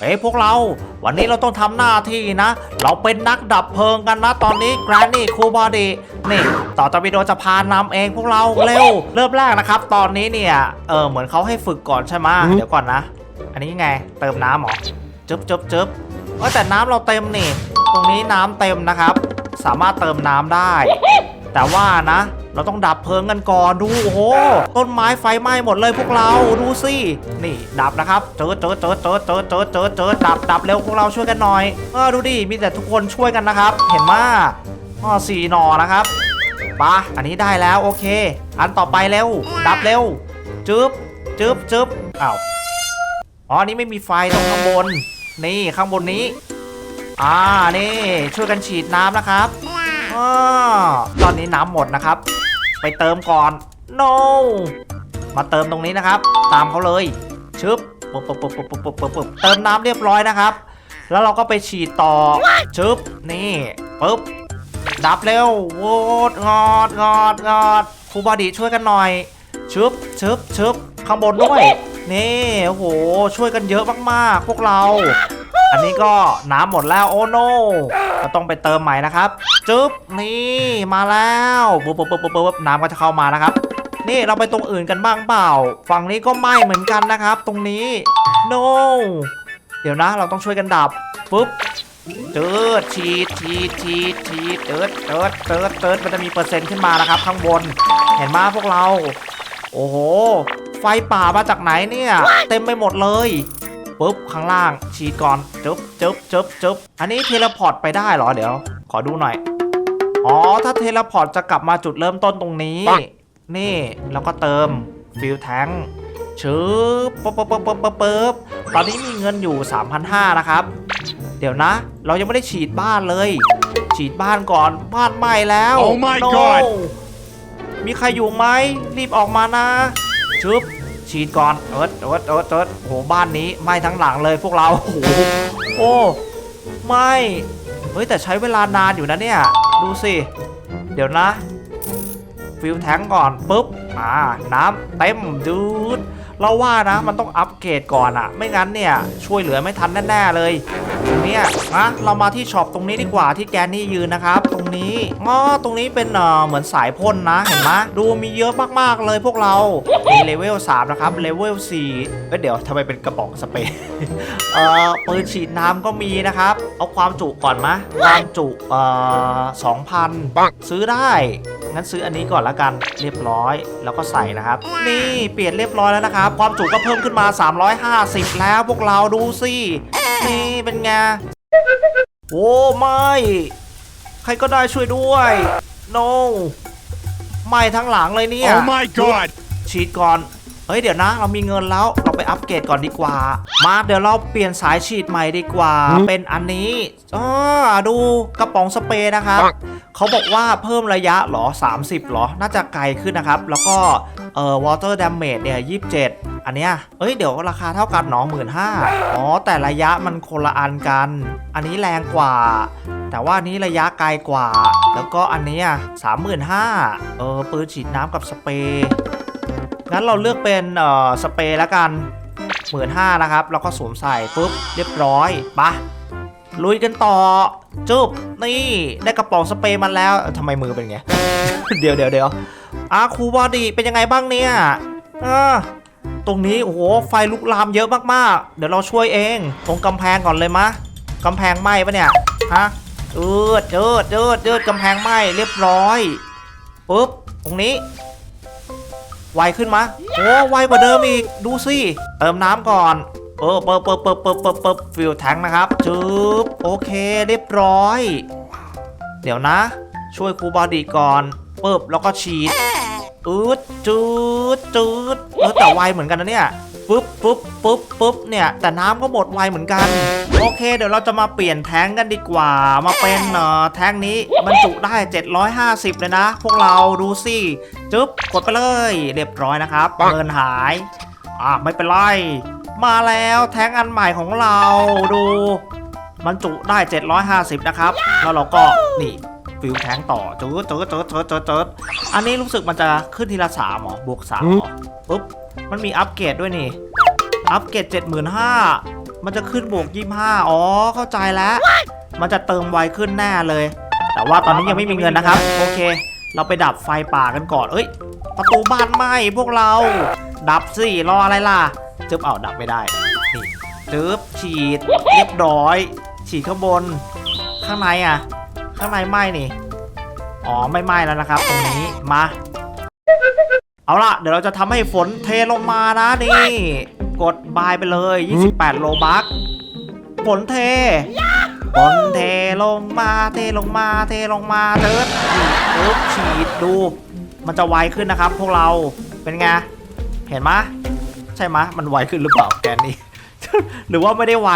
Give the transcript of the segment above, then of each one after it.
เอ้ยพวกเรา วันนี้เราต้องทำหน้าที่นะ เราเป็นนักดับเพลิงกันนะ ตอนนี้แกรนนี่คูบอดีนี่ ต่อจากวิดีโอจะพานำเองพวกเราเร็ว เริ่มแรกนะครับ ตอนนี้เนี่ย เออเหมือนเขาให้ฝึกก่อนใช่ไหมะเดี๋ยวก่อนนะ อันนี้ไง เติมน้ำเหรอจึ๊บจึ๊บจึ๊บเออแต่น้ำเราเต็มนี่ ตรงนี้น้ำเต็มนะครับ สามารถเติมน้ำได้ แต่ว่านะ เราต้องดับเพลิงกันก่อนดูโอ้โหต้นไม้ไฟไหม้หมดเลยพวกเราดูสินี่ดับนะครับเจอเจอเจอเจอเจอเจอเจอเจอดับดับเร็วพวกเราช่วยกันหน่อยเออดูดิมีแต่ทุกคนช่วยกันนะครับ เห็นมาอ๋อสี่หนอนะครับปะอันนี้ได้แล้วโอเค อันต่อไปเร็ว ดับเร็วจึ๊บจึ๊บจึ๊บอ้าวอ๋อนนี้ไม่มีไฟตรงข้างบน นี่ข้างบนนี้ อ่านี่ช่วยกันฉีดน้ำนะครับ ตอนนี้น้ำหมดนะครับ ไปเติมก่อน no มาเติมตรงนี้นะครับ ตามเขาเลยชึบปึ๊บปึ๊บปึ๊บปึ๊บปึ๊บปึ๊บปึ๊บเติมน้ำเรียบร้อยนะครับ แล้วเราก็ไปฉีดต่อชึบนี่ปึ๊บดับเร็วโวดงอดงอดงอดครูบอดีช่วยกันหน่อยชึบชึบชึบข้างบนด้วย นี่โอ้โหช่วยกันเยอะมากๆ พวกเรา อันนี้ก็น้ำหมดแล้วโอ้โนก็ต้องไปเติมใหม่นะครับจึ๊บนี่มาแล้วปุ๊บปุ๊บปุ๊บปุ๊บน้ำก็จะเข้ามานะครับ นี่เราไปตรงอื่นกันบ้างเปล่า ฝั่งนี้ก็ไหม้เหมือนกันนะครับ ตรงนี้ no เดี๋ยวนะเราต้องช่วยกันดับปุ๊บเติร์ดฉีดฉีดฉีดฉีดเติร์ดเติร์ดเติร์ดเติร์ดมันจะมีเปอร์เซ็นต์ขึ้นมานะครับ ข้างบน เห็นไหมพวกเรา โอ้โห ไฟป่ามาจากไหนเนี่ย เต็มไปหมดเลย ปุ๊บข้างล่างฉีดก่อนจึ๊บจึ๊บจึ๊บจึ๊บอันนี้เทเลพอร์ตไปได้เหรอเดี๋ยว ขอดูหน่อย อ๋อ ถ้าเทเลพอร์ตจะกลับมาจุดเริ่มต้นตรงนี้ นี่แล้วก็เติมฟิลแทงชืบปุ๊บปุ๊บปุ๊บปุ๊บปุ๊บปุ๊บตอนนี้มีเงินอยู่ 3,500 นะครับ เดี๋ยวนะ เรายังไม่ได้ฉีดบ้านเลย ฉีดบ้านก่อนบ้านไหม้แล้ว Oh my No God มีใครอยู่ไหมรีบออกมานะชึบ ฉีดก่อนเอิร์ดเอิร์ดเอิร์ดเอิร์ดโอ้โหบ้านนี้ไหม้ทั้งหลังเลยพวกเราโอ้โหโอ้ไม่เฮ้ยแต่ใช้เวลานานอยู่นะเนี่ยดูสิเดี๋ยวนะ ฟิลแทงก่อนปุ๊บอ่าน้ำเต็มดูด เราว่านะมันต้องอัปเกรดก่อนอะไม่งั้นเนี่ยช่วยเหลือไม่ทันแน่ๆเลยตรงเนี้ยนะเรามาที่ช็อปตรงนี้ดีกว่าที่แกนนี่ยืนนะครับ ตรงนี้อ๋อตรงนี้เป็นเอ่อเหมือนสายพ่นนะเห็นไหมดูมีเยอะมากๆเลยพวกเรามีเลเวล3นะครับเลเวล4เอ้ยเดี๋ยวทำไมเป็นกระป๋องสเปรย์เอ่อปืนฉีดน้ำก็มีนะครับ เอาความจุก่อนมะความจุเอ่อ2,000ปังซื้อได้ งั้นซื้ออันนี้ก่อนละกันเรียบร้อย แล้วก็ใส่นะครับ นี่เปลี่ยนเรียบร้อยแล้วนะครับ ความจุก็เพิ่มขึ้นมา 350 แล้วพวกเราดูสินี่เป็นไงโอ้ไม่ใครก็ได้ช่วยด้วย no ไม่ทั้งหลังเลยเนี่ย Oh my god ฉีดก่อน เฮ้ยเดี๋ยวนะ เรามีเงินแล้วเราไปอัปเกรดก่อนดีกว่า มาเดี๋ยวเราเปลี่ยนสายฉีดใหม่ดีกว่าหืมเป็นอันนี้อ่าดูกระป๋องสเปรย์นะครับปังเขาบอกว่าเพิ่มระยะเหรอ 30เหรอ น่าจะไกลขึ้นนะครับ แล้วก็เอ่อ water damage เนี่ย27 อันเนี้ยเอ้ย เดี๋ยวราคาเท่ากันหนอหมื่นห้าอ๋อ แต่ระยะมันคนละอันกัน อันนี้แรงกว่า แต่ว่าอันนี้ระยะไกลกว่า แล้วก็อันเนี้ยสามหมื่นห้าเออปืนฉีดน้ำกับสเปรย์ งั้นเราเลือกเป็นเอ่อสเปรย์แล้วกันหมื่นห้านะครับแล้วก็สวมใส่ปุ๊บเรียบร้อยปะลุยกันต่อจุ๊บนี่ได้กระป๋องสเปรย์มาแล้วทำไมมือเป็นไง เดี๋ยวเดี๋ยวเดี๋ยวอาครูบอดีเป็นยังไงบ้างเนี่ยอตรงนี้โอ้โหไฟลุกลามเยอะมากๆ เดี๋ยวเราช่วยเอง ตรงกำแพงก่อนเลยมะกำแพงไหม้ปะเนี่ยฮะเอืดเอืดเอืดเอืดกำแพงไหม้เรียบร้อยปุ๊บตรงนี้ ไวขึ้นมะโอ้ไวกว่าเดิมอีกดูสิเติมน้ำก่อนเออเปิบเปิบเปิบเปิบเปิบเปิบฟิลแทงนะครับจึ๊บโอเคเรียบร้อย เดี๋ยวนะ ช่วยครูบอดีก่อนเปิบแล้วก็ฉีดอืดจืดจืดเออแต่ไวเหมือนกันนะเนี่ย ปุ๊บปุ๊บปุ๊บปุ๊บเนี่ย แต่น้ำก็หมดไวเหมือนกัน โอเค เดี๋ยวเราจะมาเปลี่ยนแท้งกันดีกว่า มาเป็นเอ่อแท้งนี้บรรจุได้ 750 เลยนะ พวกเราดูสิจึ๊บกดไปเลย เรียบร้อยนะครับปังเงินหายอะไม่เป็นไรมาแล้วแท้งอันใหม่ของเราดูบรรจุได้ 750 นะครับ แล้วเราก็นี่ ฟิลแทงต่อจืดจืดจืดจืดจืดจืดอันนี้รู้สึกมันจะขึ้นทีละสามหรอบวกสามหรอปุ๊บมันมีอัปเกรดด้วยนี่ อัปเกรด75,000มันจะขึ้นบวกยี่ห้าอ๋อเข้าใจแล้ว มันจะเติมไวขึ้นแน่เลย แต่ว่าตอนนี้ยังไม่มีเงินนะครับ โอเค เราไปดับไฟป่ากันก่อน เอ้ย ประตูบ้านไหม้พวกเรา ดับสิรออะไรล่ะจึ๊บเอาดับไม่ได้ นี่จึ๊บฉีดเรียบร้อย ฉีดข้างบน ข้างในอะ ข้างในไหม้นี่ อ๋อไม่ไหม้แล้วนะครับ ตรงนี้มา เอาล่ะ เดี๋ยวเราจะทำให้ฝนเทลงมานะนี่ กดบายไปเลย 28 โลบักฝนเทฝนเทลงมาเทลงมาเทลงมาเติร์ดปึ๊บฉีดดู มันจะไวขึ้นนะครับ พวกเราเป็นไงเห็นไหมใช่ไหมมันไวขึ้นหรือเปล่าแกนี่ หรือว่าไม่ได้ไว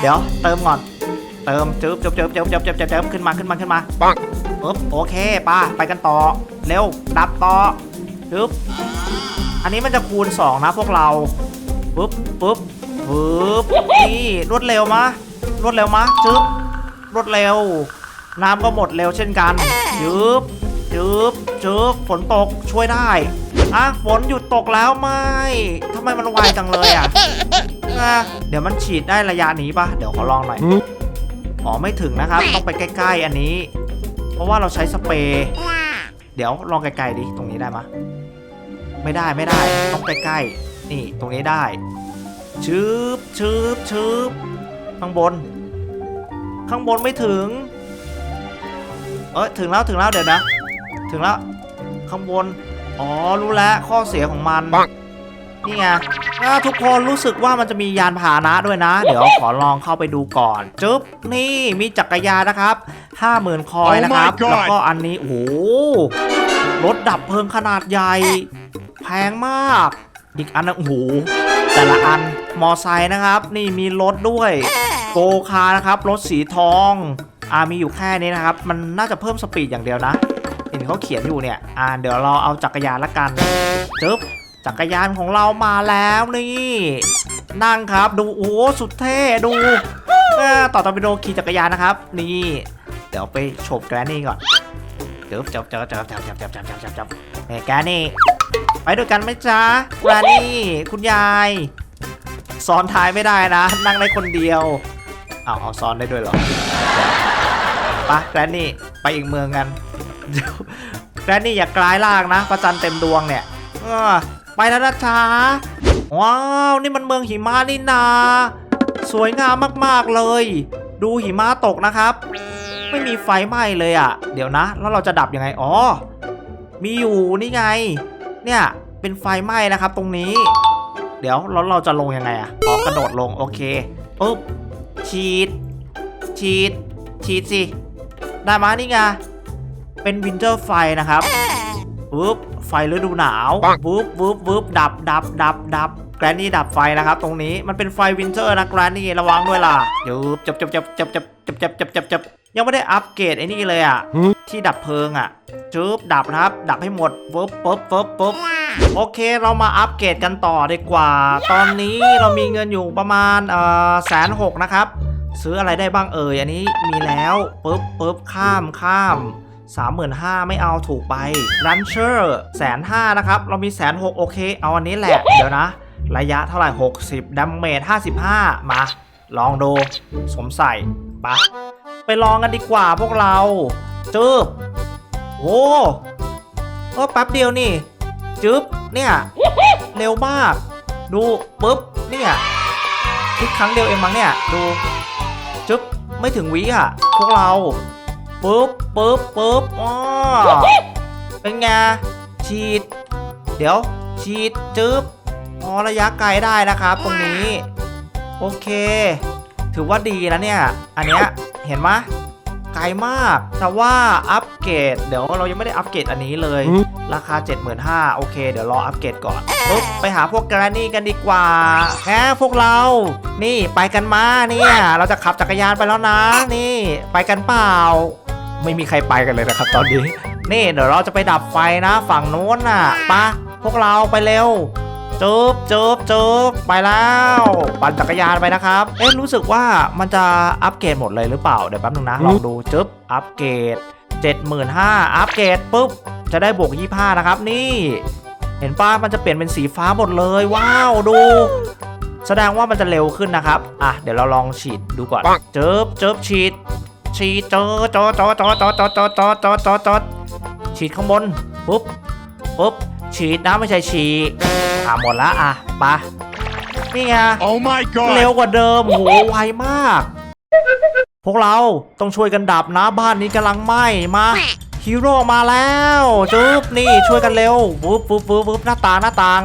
เดี๋ยวเติมก่อน เติมจึ๊บจึ๊บจึ๊บจึ๊บจึ๊บจึ๊บจึ๊บขึ้นมาขึ้นมาขึ้นมาปังปึ๊บโอเคป้าไปกันต่อ เร็ว ดับต่อปึ๊บอันนี้มันจะคูณ 2 นะพวกเราปึ๊บปึ๊บปึ๊บนี่รวดเร็วมะรวดเร็วมะจึ๊บรวดเร็ว น้ำก็หมดเร็วเช่นกันจึ๊บจึ๊บจึ๊บฝนตกช่วยได้อะฝนหยุดตกแล้วไหมทำไมมันไวจังเลยอะอะเดี๋ยวมันฉีดได้ระยะนี้ปะเดี๋ยวขอลองหน่อย อ๋อไม่ถึงนะครับ ต้องไปใกล้ ๆ อันนี้ เพราะว่าเราใช้สเปรย์เดี๋ยวลองไกลๆดิตรงนี้ได้มะไม่ได้ไม่ได้ ต้องใกล้ๆนี่ตรงนี้ได้ชืบชืบชืบข้างบน ข้างบนไม่ถึง เอ้ยถึงแล้วถึงแล้วเดี๋ยวนะ ถึงแล้วข้างบน อ๋อรู้แล้วข้อเสียของมันปัง นี่ไงถ้าทุกคนรู้สึกว่ามันจะมียานพาหนะด้วยนะ เดี๋ยวขอลองเข้าไปดูก่อนจึ๊บนี่มีจักรยานนะครับ50,000คอยนะครับ Oh my God แล้วก็อันนี้โอ้โหรถดับเพลิงขนาดใหญ่ แพงมาก อีกอันนะโอ้โหแต่ละอันมอไซค์นะครับ นี่มีรถด้วย โกคาร์นะครับรถสีทองอ่ามีอยู่แค่นี้นะครับ มันน่าจะเพิ่มสปีดอย่างเดียวนะ เห็นเขาเขียนอยู่เนี่ย อ่า เดี๋ยวเราเอาจักรยานละกันจึ๊บ จักรยานของเรามาแล้วนี่ นั่งครับดูโอ้สุดเท่ดูอ่าต่อตอร์ปิโดขี่จักรยานนะครับ นี่ เดี๋ยวไปโฉบแกรนี่ก่อนจึ๊บจับจับจับจับจับจับจับจับจับจับแกรนี่ไปด้วยกันไหมจ๊ะแกรนี่คุณยายซ้อนท้ายไม่ได้นะ นั่งได้คนเดียวเอาเอาซ้อนได้ด้วยเหรอไปะแกรนี่ไปอีกเมืองกันแกรนี่อย่ากลายล่างนะประจันเต็มดวงเนี่ย ไปแล้วนะจ๊ะว้าวนี่มันเมืองหิมะนี่นา สวยงามมากๆเลย ดูหิมะตกนะครับ ไม่มีไฟไหม้เลยอะ่ะ เดี๋ยวนะ แล้วเราจะดับยังไงอ๋อมีอยู่นี่ไง เนี่ยเป็นไฟไหม้นะครับตรงนี้ เดี๋ยวแล้วเราจะลงยังไงอะ่ะอ๋อกระโดดลงโอเคปุ๊บฉีดฉีดฉีดสิได้มานี่ไงเป็นวินเทอร์ไฟนะครับปุ๊บ ไฟฤดูหนาวปังปุ๊บปุ๊บปุ๊บดับดับดับดับแกรนนี่ดับไฟนะครับ ตรงนี้มันเป็นไฟวินเทอร์นะแกรนนี่ระวังด้วยล่ะยุบจับจับจับจับจับจับจับจับจับจับยังไม่ได้อัปเกรดไอ้นี่เลยอะหืมที่ดับเพลิงอะจุบดับนะครับ ดับให้หมดปุ๊บปุ๊บปุ๊บปุ๊บโอเคเรามาอัปเกรดกันต่อดีกว่า ตอนนี้เรามีเงินอยู่ประมาณเอ่อแสนหกนะครับ ซื้ออะไรได้บ้างเอ่ยอันนี้มีแล้วปุ๊บปุ๊บข้ามข้าม 35,000 ไม่เอาถูกไปลันเชอร์แสนห้านะครับ เรามีแสนหกโอเค เอาอันนี้แหละ เดี๋ยวนะ ระยะเท่าไหร่ 60ดัมเมจ55 มา ลองดู สมใส่ปะไปลองกันดีกว่าพวกเราจึบโอ้ก็แป๊บเดียวนี่ จึ๊บเนี่ย เร็วมาก ดูปุ๊บเนี่ยคลิกครั้งเดียวเองมั้งเนี่ย ดู จึ๊บไม่ถึงวิอะ พวกเรา ปุ๊บปุ๊บปุ๊บอ้อเป็นไงฉีด เดี๋ยวฉีดจึ๊บอ๋อระยะไกลได้นะครับ ตรงนี้ โอเค ถือว่าดีนะเนี่ย อันเนี้ยเห็นไหมยไกลมาก แต่ว่าอัปเกรด เดี๋ยวเรายังไม่ได้อัปเกรดอันนี้เลยหืมราคา 75,000โอเค เดี๋ยวรออัปเกรดก่อนปุ๊บไปหาพวกแกรนนี่กันดีกว่าแหมพวกเรา นี่ไปกันมาเนี่ย เราจะขับจักรยานไปแล้วนะ นี่ ไปกันเปล่า ไม่มีใครไปกันเลยนะครับตอนนี้ นี่เดี๋ยวเราจะไปดับไฟนะ ฝั่งโน้นน่ะไปะพวกเราไปเร็วจุบจุบจุบไปแล้วปั่นจักรยานไปนะครับ เอ๊ะรู้สึกว่ามันจะอัปเกรดหมดเลยหรือเปล่า เดี๋ยวแป๊บนึงนะลองดูจุบอัปเกรด75,000อัปเกรดปุ๊บ จะได้บวก 25 นะครับ นี่ เห็นป้ามันจะเปลี่ยนเป็นสีฟ้าหมดเลย ว้าวดู แสดงว่ามันจะเร็วขึ้นนะครับ อะ เดี๋ยวเราลองฉีดดูก่อนปังเจิบเจิบฉีด ฉีดเจอจอจอจอจอจอจอจอจอจอจอฉีดข้างบนปุ๊บปุ๊บฉีดนะไม่ใช่ฉีดอะหมดละอะไปะนี่ไง Oh my เร็ว god! กว่าเดิมโหไวมาก พวกเราต้องช่วยกันดับนะบ้านนี้กำลังไหม้มาฮีโร่มาแล้วจึ๊บนี่ช่วยกันเร็วปุ๊บปุ๊บปุ๊บปุ๊บหน้าต่างหน้าต่าง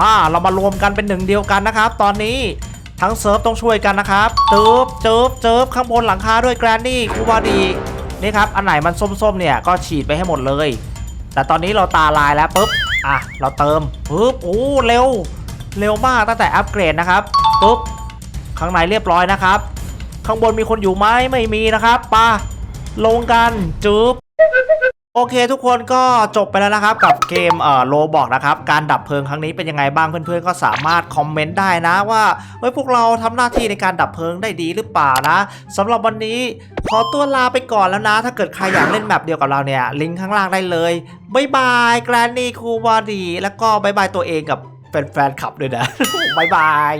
อ่าเรามารวมกันเป็นหนึ่งเดียวกันนะครับ ตอนนี้ ทั้งเซิร์ฟต้องช่วยกันนะครับจึ๊บจึ๊บจึ๊บข้างบนหลังคาด้วยแกรนนี่คูบาดีนี่ครับอันไหนมันส้มๆเนี่ยก็ฉีดไปให้หมดเลย แต่ตอนนี้เราตาลายแล้วปุ๊บอะเราเติมปุ๊บโอ้เร็ว เร็วมากตั้งแต่อัปเกรดนะครับปุ๊บข้างในเรียบร้อยนะครับ ข้างบนมีคนอยู่ไหมไม่มีนะครับปะลงกันจึ๊บ โอเคทุกคนก็จบไปแล้วนะครับ กับเกมเอ่อโลบอกนะครับการดับเพลิงครั้งนี้เป็นยังไงบ้างเพื่อนๆก็สามารถคอมเมนต์ได้นะว่าเฮ้ยพวกเราทำหน้าที่ในการดับเพลิงได้ดีหรือเปล่านะสำหรับวันนี้ขอตัวลาไปก่อนแล้วนะ ถ้าเกิดใครอยากเล่นแบบเดียวกับเราเนี่ยลิงก์ข้างล่างได้เลยบายบายแกรนนี่คูวาดีแล้วก็บายบายตัวเองกับแฟนๆขับด้วยนะบายบาย